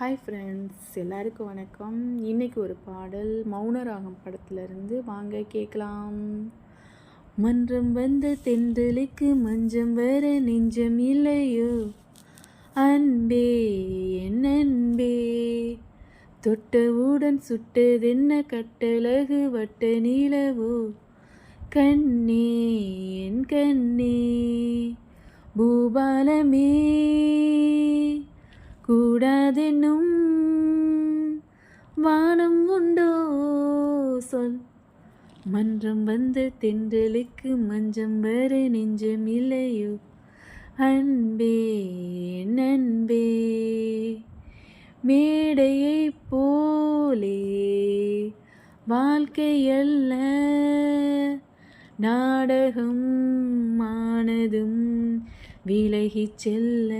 Hi friends எல்லாருக்கும் வணக்கம். இன்றைக்கி ஒரு பாடல். மௌனராகம் படத்துலேருந்து வாங்க கேட்கலாம். மன்றம் வந்த தென்றலுக்கு மஞ்சம் வர நெஞ்சம் இல்லையோ? அன்பே என் அன்பே. தொட்டவுடன் சுட்டதென்ன கட்டழகு வட்ட நீளவோ கண்ணே என் கண்ணே. பூபாலமே. கூடாதென்னும் வானம் உண்டோ? சொல். மன்றம் வந்த தென்றலுக்கு மஞ்சம் வர நெஞ்சம் இல்லையோ? அன்பே நண்பே மேடையை போலே வாழ்க்கையல்ல நாடகம் ஆனதும் விலகிச் செல்ல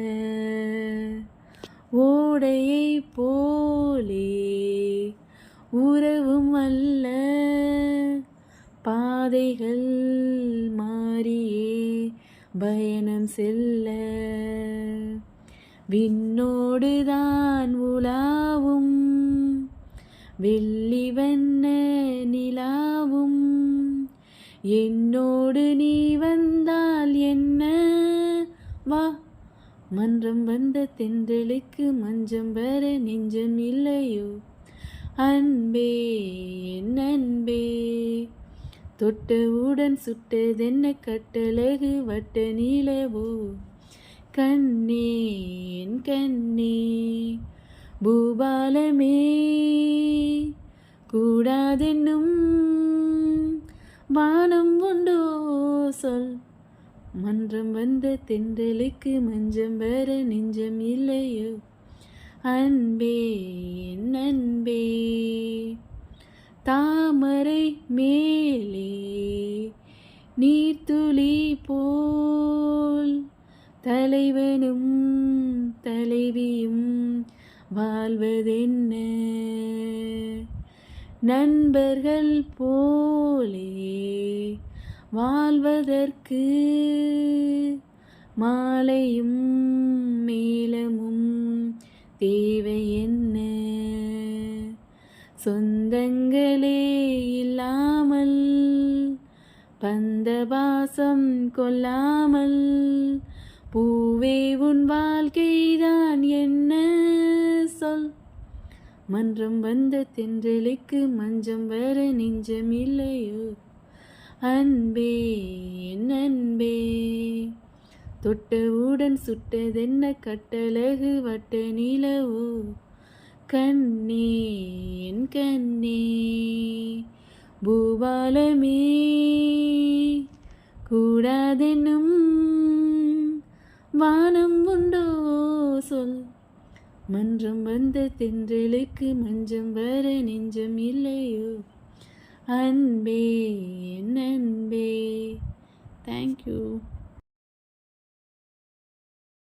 ஓடையை போலே உறவும் அல்ல. பாதைகள் மாறியே பயணம் செல்ல. விண்ணோடுதான் உலாவும் வெள்ளி வண்ண நிலாவும். என்னோடு நீ வந்தால் என்ன? வா. மன்றம் வந்த தென்றலுக்கு மஞ்சம் வர நெஞ்சம் இல்லையோ? அன்பே என் அன்பே. தொட்டவுடன் சுட்டதென்ன கட்டழகு வட்ட நீளவோ கண்ணே என் கண்ணே பூபாலமே. கூடாதென்னும் வானம் உண்டோ? சொல். மன்றம் வந்த தென்றலுக்கு மஞ்சம் வர நெஞ்சம் இல்லையோ? அன்பே என் அன்பே. தாமரை மேலே நீர்த்துளி போல் தலைவனும் தலைவியும் வாழ்வதென்ன? நண்பர்கள் போலே வாழ்வதற்கு மாலையும் மேலமும் தேவை என்ன? சொந்தங்களே இல்லாமல் பந்தபாசம் கொல்லாமல் பூவே உன் வாழ்க்கைதான் என்ன சொல்? மன்றம் வந்த தென்றலுக்கு மஞ்சம் வர நெஞ்சம் இல்லையோ? அன்பே என் அன்பே. தொட்டவுடன் சுட்டதென்ன கட்டழகு வட்ட நிலவோ. கண்ணே என் கண்ணே. பூபாலமே கூடாதென்னும் வானம் உண்டோ? சொல். மன்றம் வந்த தென்றலுக்கு மஞ்சம் வர நெஞ்சம் இல்லையோ? அன்பே என் அன்பே தேங்க்யூ